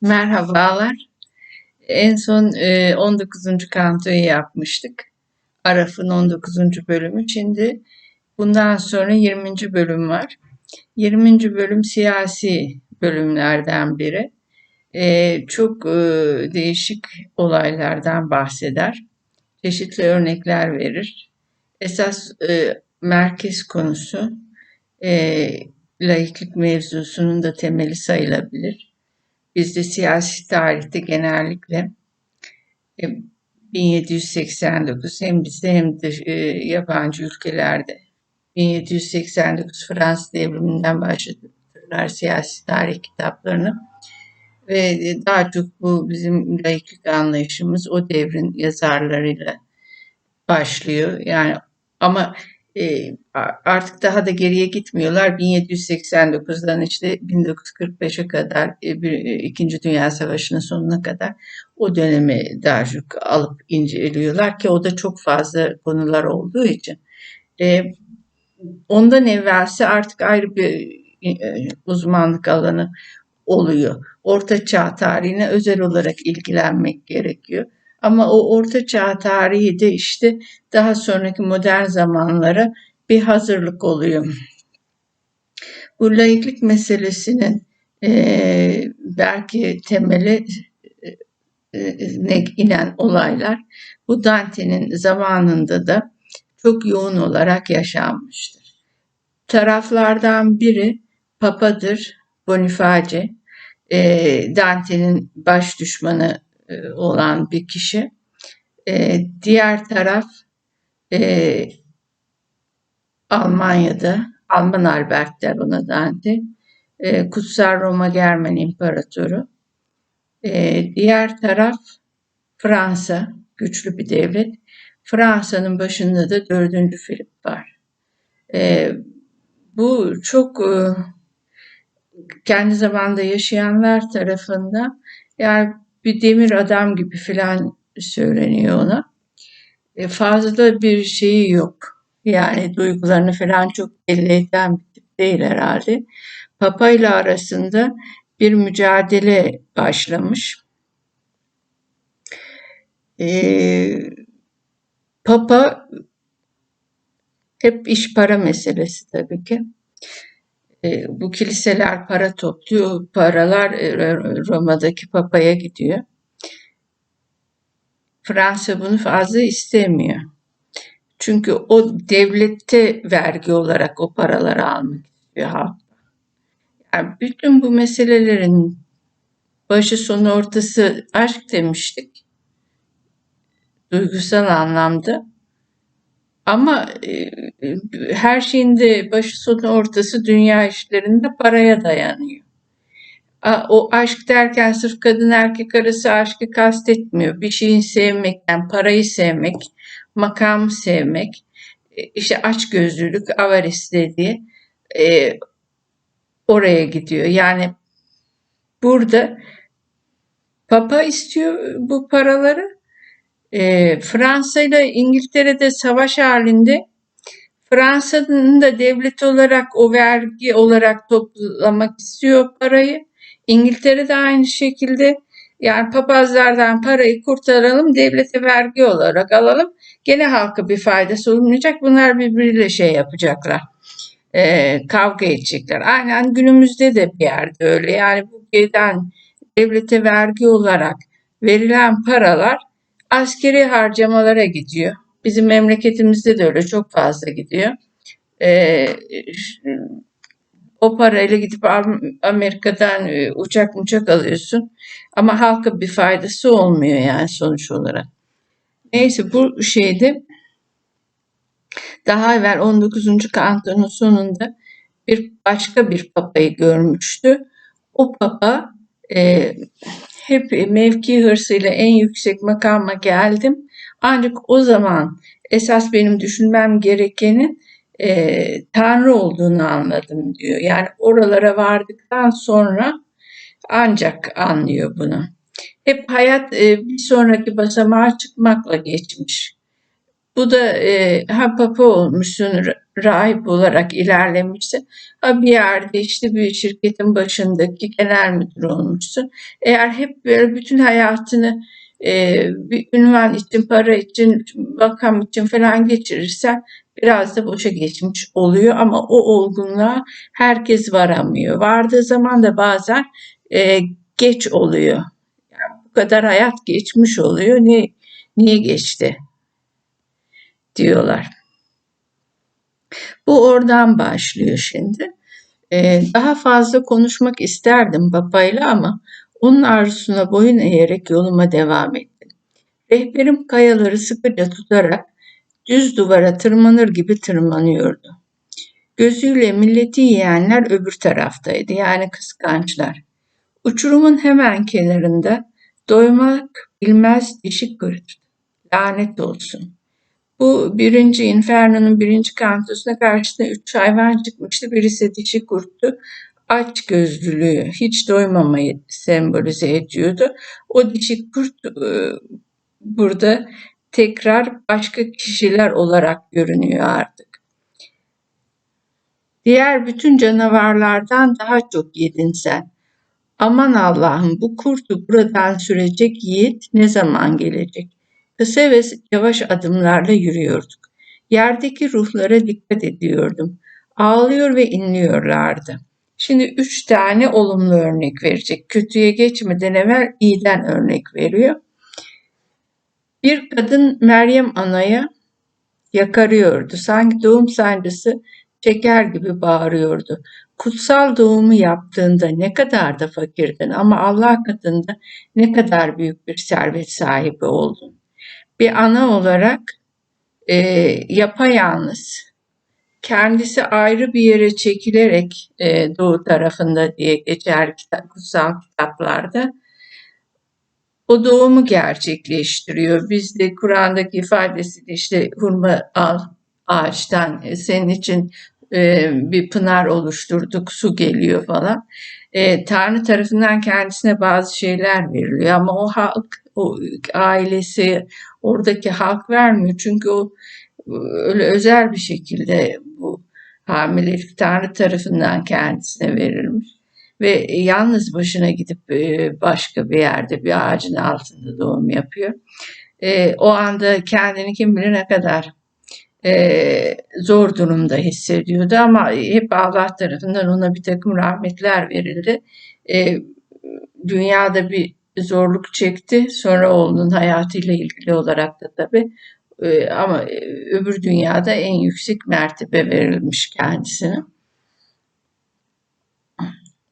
Merhabalar. En son e, 19. kantoyu yapmıştık. Araf'ın 19. bölümü. Şimdi bundan sonra 20. bölüm var. 20. bölüm siyasi bölümlerden biri. E, çok e, değişik olaylardan bahseder. Çeşitli örnekler verir. Esas e, merkez konusu e, laiklik mevzusunun da temeli sayılabilir. Bizde siyasi tarihte genellikle e, 1789 hem bizde hem de e, yabancı ülkelerde 1789 Fransız devriminden başlatırlar siyasi tarih kitaplarını ve daha çok bu bizim laiklik anlayışımız o devrin yazarlarıyla başlıyor. Yani ama e, artık daha da geriye gitmiyorlar. 1789'dan işte 1945'e kadar e, e, İkinci Dünya Savaşı'nın sonuna kadar o dönemi daha çok alıp inceliyorlar ki o da çok fazla konular olduğu için. E, ondan evvelsi artık ayrı bir uzmanlık alanı oluyor. Orta Çağ tarihine özel olarak ilgilenmek gerekiyor. Ama o Orta Çağ tarihi de işte daha sonraki modern zamanlara bir hazırlık oluyor. Bu laiklik meselesinin e, belki temeli e, ne inen olaylar bu Dante'nin zamanında da çok yoğun olarak yaşanmıştır. Taraflardan biri papadır Boniface, e, Dante'nin baş düşmanı e, olan bir kişi. E, diğer taraf e, Almanya'da, Alman Albert der ona e, Kutsal Roma Germen İmparatoru. Diğer taraf Fransa, güçlü bir devlet. Fransa'nın başında da 4. Filip var. Bu çok kendi zamanda yaşayanlar tarafından yani bir demir adam gibi filan söyleniyor ona. E, fazla bir şeyi yok. Yani duygularını falan çok belli eden bir tip değil herhalde. Papa ile arasında bir mücadele başlamış. E, Papa hep iş para meselesi tabii ki. E, bu kiliseler para topluyor. Paralar e, Roma'daki papaya gidiyor. Fransa bunu fazla istemiyor. Çünkü o devlette vergi olarak o paraları almak istiyor halk. Yani bütün bu meselelerin başı sonu ortası aşk demiştik. Duygusal anlamda. Ama e, her şeyin de başı sonu ortası dünya işlerinde paraya dayanıyor. O aşk derken sırf kadın erkek arası aşkı kastetmiyor. Bir şeyin sevmekten, parayı sevmek, makamı sevmek, e, işte açgözlülük, avaris dediği e, oraya gidiyor. Yani burada Papa istiyor bu paraları e, Fransa ile İngiltere'de savaş halinde Fransa'nın da devlet olarak o vergi olarak toplamak istiyor parayı. İngiltere de aynı şekilde yani papazlardan parayı kurtaralım, devlete vergi olarak alalım. Gene halka bir faydası olmayacak. Bunlar birbiriyle şey yapacaklar. E, kavga edecekler. Aynen günümüzde de bir yerde öyle. Yani bu gelen devlete vergi olarak verilen paralar askeri harcamalara gidiyor. Bizim memleketimizde de öyle çok fazla gidiyor. Ee, o parayla gidip Amerika'dan e, uçak uçak alıyorsun. Ama halka bir faydası olmuyor yani sonuç olarak. Neyse bu şeyde daha evvel 19. kantonun sonunda bir başka bir papayı görmüştü. O papa e, hep mevki hırsıyla en yüksek makama geldim. Ancak o zaman esas benim düşünmem gerekenin e, Tanrı olduğunu anladım diyor. Yani oralara vardıktan sonra ancak anlıyor bunu. Hep hayat e, bir sonraki basamağa çıkmakla geçmiş. Bu da e, ha papa olmuşsun, rahip olarak ilerlemişsin. Ha bir yerde işte bir şirketin başındaki genel müdür olmuşsun. Eğer hep böyle bütün hayatını e, bir ünvan için, para için, makam için falan geçirirsen biraz da boşa geçmiş oluyor ama o olgunluğa herkes varamıyor. Vardığı zaman da bazen e, geç oluyor. Yani bu kadar hayat geçmiş oluyor. Ne niye geçti? Diyorlar. Bu oradan başlıyor şimdi. Ee, daha fazla konuşmak isterdim papayla ama onun arzusuna boyun eğerek yoluma devam ettim. Rehberim kayaları sıkıca tutarak düz duvara tırmanır gibi tırmanıyordu. Gözüyle milleti yiyenler öbür taraftaydı yani kıskançlar. Uçurumun hemen kenarında doymak bilmez dişi kırdı. Lanet olsun. Bu birinci Inferno'nun birinci kantosuna karşısında üç hayvan çıkmıştı. Birisi dişi kurttu. Aç gözlülüğü, hiç doymamayı sembolize ediyordu. O dişi kurt e, burada tekrar başka kişiler olarak görünüyor artık. Diğer bütün canavarlardan daha çok yedin sen. Aman Allah'ım bu kurtu buradan sürecek yiğit ne zaman gelecek? Kısa ve yavaş adımlarla yürüyorduk. Yerdeki ruhlara dikkat ediyordum. Ağlıyor ve inliyorlardı. Şimdi üç tane olumlu örnek verecek. Kötüye geçmeden evvel iyiden örnek veriyor. Bir kadın Meryem Ana'ya yakarıyordu. Sanki doğum sancısı çeker gibi bağırıyordu. Kutsal doğumu yaptığında ne kadar da fakirdin ama Allah katında ne kadar büyük bir servet sahibi oldun bir ana olarak e, yapayalnız, kendisi ayrı bir yere çekilerek e, doğu tarafında diye geçer kitap, kutsal kitaplarda o doğumu gerçekleştiriyor. Bizde Kur'an'daki ifadesi işte hurma al ağaçtan e, senin için e, bir pınar oluşturduk, su geliyor falan. E, Tanrı tarafından kendisine bazı şeyler veriliyor ama o halk, o ailesi, oradaki halk vermiyor. Çünkü o öyle özel bir şekilde bu hamilelik Tanrı tarafından kendisine verilmiş. Ve yalnız başına gidip e, başka bir yerde bir ağacın altında doğum yapıyor. E, o anda kendini kim bilir ne kadar e, zor durumda hissediyordu ama hep Allah tarafından ona bir takım rahmetler verildi. Dünyada bir zorluk çekti. Sonra oğlunun hayatıyla ilgili olarak da tabii e, ama e, öbür dünyada en yüksek mertebe verilmiş kendisine.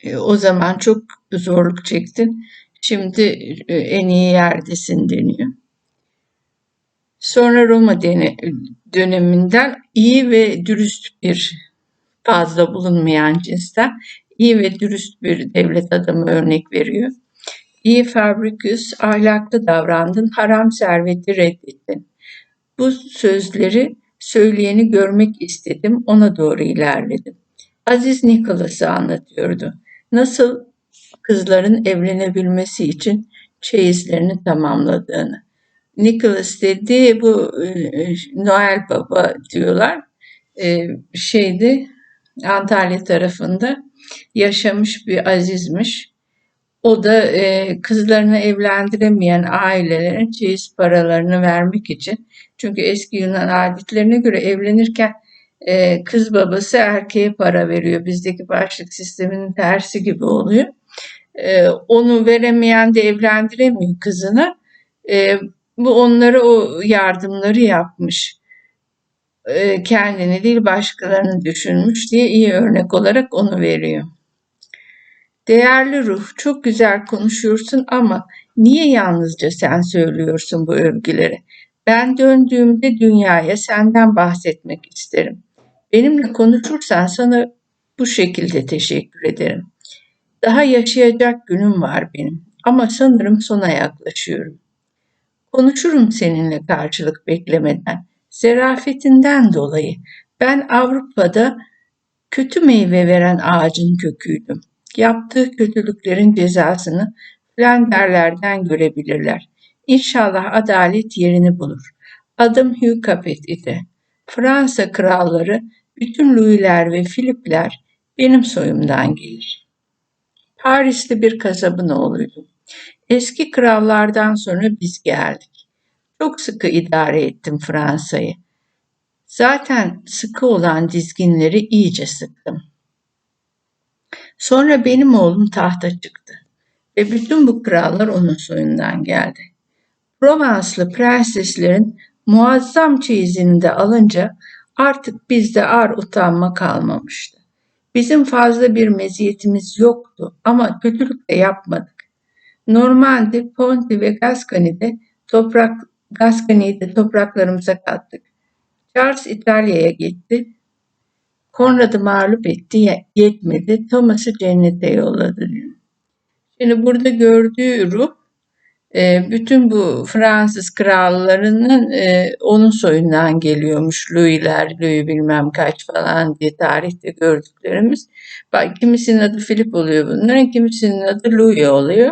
E, o zaman çok zorluk çektin. Şimdi en iyi yerdesin deniyor. Sonra Roma döneminden iyi ve dürüst bir fazla bulunmayan cinsten iyi ve dürüst bir devlet adamı örnek veriyor. İyi Fabricius, ahlaklı davrandın, haram serveti reddettin. Bu sözleri söyleyeni görmek istedim, ona doğru ilerledim. Aziz Nicholas'ı anlatıyordu. Nasıl kızların evlenebilmesi için çeyizlerini tamamladığını. Nicholas dedi bu e, Noel Baba diyorlar. E, şeydi Antalya tarafında yaşamış bir azizmiş. O da e, kızlarını evlendiremeyen ailelerin çeyiz paralarını vermek için. Çünkü eski Yunan adetlerine göre evlenirken e, kız babası erkeğe para veriyor. Bizdeki başlık sisteminin tersi gibi oluyor. E, onu veremeyen de evlendiremiyor kızını. E, bu onlara o yardımları yapmış. E, kendini değil başkalarını düşünmüş diye iyi örnek olarak onu veriyor. Değerli ruh, çok güzel konuşuyorsun ama niye yalnızca sen söylüyorsun bu övgüleri? Ben döndüğümde dünyaya senden bahsetmek isterim. Benimle konuşursan sana bu şekilde teşekkür ederim. Daha yaşayacak günüm var benim ama sanırım sona yaklaşıyorum. Konuşurum seninle karşılık beklemeden. Zerafetinden dolayı ben Avrupa'da kötü meyve veren ağacın köküydüm yaptığı kötülüklerin cezasını Flenderlerden görebilirler. İnşallah adalet yerini bulur. Adım Hugh Capet idi. Fransa kralları, bütün Louis'ler ve Philip'ler benim soyumdan gelir. Paris'te bir kasabın oğluydum. Eski krallardan sonra biz geldik. Çok sıkı idare ettim Fransa'yı. Zaten sıkı olan dizginleri iyice sıktım. Sonra benim oğlum tahta çıktı ve bütün bu krallar onun soyundan geldi. Provence'lı prenseslerin muazzam çeyizini de alınca artık bizde ar utanma kalmamıştı. Bizim fazla bir meziyetimiz yoktu ama kötülük de yapmadık. Normalde Ponti ve Gascony'de toprak Gascony'yi de topraklarımıza kattık. Charles İtalya'ya gitti. Konrad'ı mağlup etti, yetmedi. Thomas'ı cennete yolladı diyor. Şimdi burada gördüğü ruh e, bütün bu Fransız krallarının e, onun soyundan geliyormuş. Louis'ler, Louis bilmem kaç falan diye tarihte gördüklerimiz. Bak kimisinin adı Philip oluyor bunların, kimisinin adı Louis oluyor.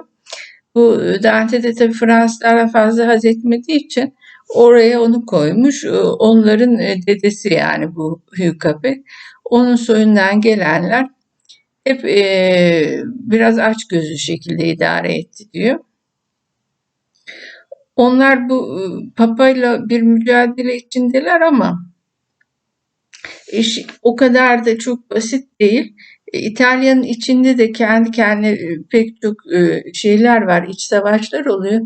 Bu Dante de tabii Fransızlarla fazla haz etmediği için oraya onu koymuş. Onların dedesi yani bu Hugh Capet. Onun soyundan gelenler hep e, biraz aç gözü şekilde idare etti diyor. Onlar bu papayla bir mücadele içindeler ama iş o kadar da çok basit değil. E, İtalya'nın içinde de kendi kendine e, pek çok e, şeyler var, iç savaşlar oluyor.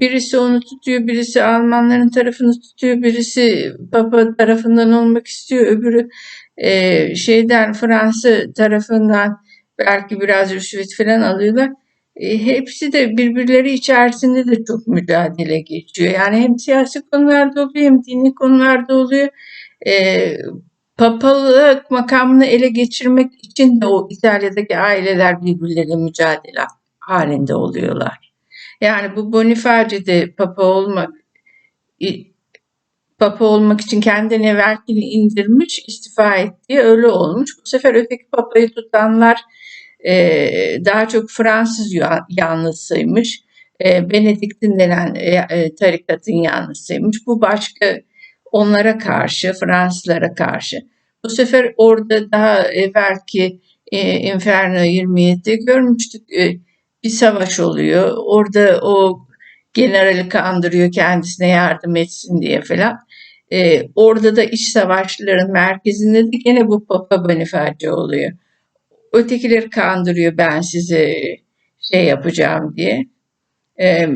Birisi onu tutuyor, birisi Almanların tarafını tutuyor, birisi Papa tarafından olmak istiyor, öbürü şeyden Fransa tarafından belki biraz rüşvet falan alıyorlar. Hepsi de birbirleri içerisinde de çok mücadele geçiyor. Yani hem siyasi konularda oluyor hem dini konularda oluyor papalık makamını ele geçirmek için de o İtalya'daki aileler birbirleriyle mücadele halinde oluyorlar. Yani bu Boniface de papa olmak papa olmak için kendine verkini indirmiş, istifa etti, öyle olmuş. Bu sefer öteki papayı tutanlar e, daha çok Fransız yanlısıymış. E, Benediktin denen e, e, tarikatın yanlısıymış. Bu başka onlara karşı, Fransızlara karşı. Bu sefer orada daha evvelki e, Inferno 27'de görmüştük. E, bir savaş oluyor. Orada o generali kandırıyor kendisine yardım etsin diye falan. E, orada da iç savaşların merkezinde de gene bu Papa Boniface oluyor. Ötekileri kandırıyor ben size şey yapacağım diye. E,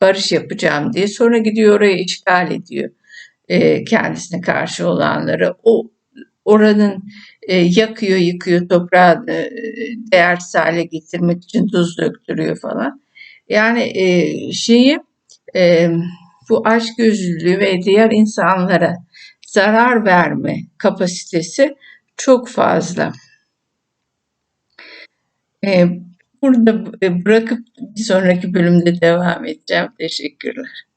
barış yapacağım diye. Sonra gidiyor oraya işgal ediyor e, kendisine karşı olanları. O oranın e, yakıyor, yıkıyor, toprağı e, değersiz hale getirmek için tuz döktürüyor falan. Yani e, şeyi e, bu açgözlülüğü ve diğer insanlara zarar verme kapasitesi çok fazla. E, burada bırakıp bir sonraki bölümde devam edeceğim. Teşekkürler.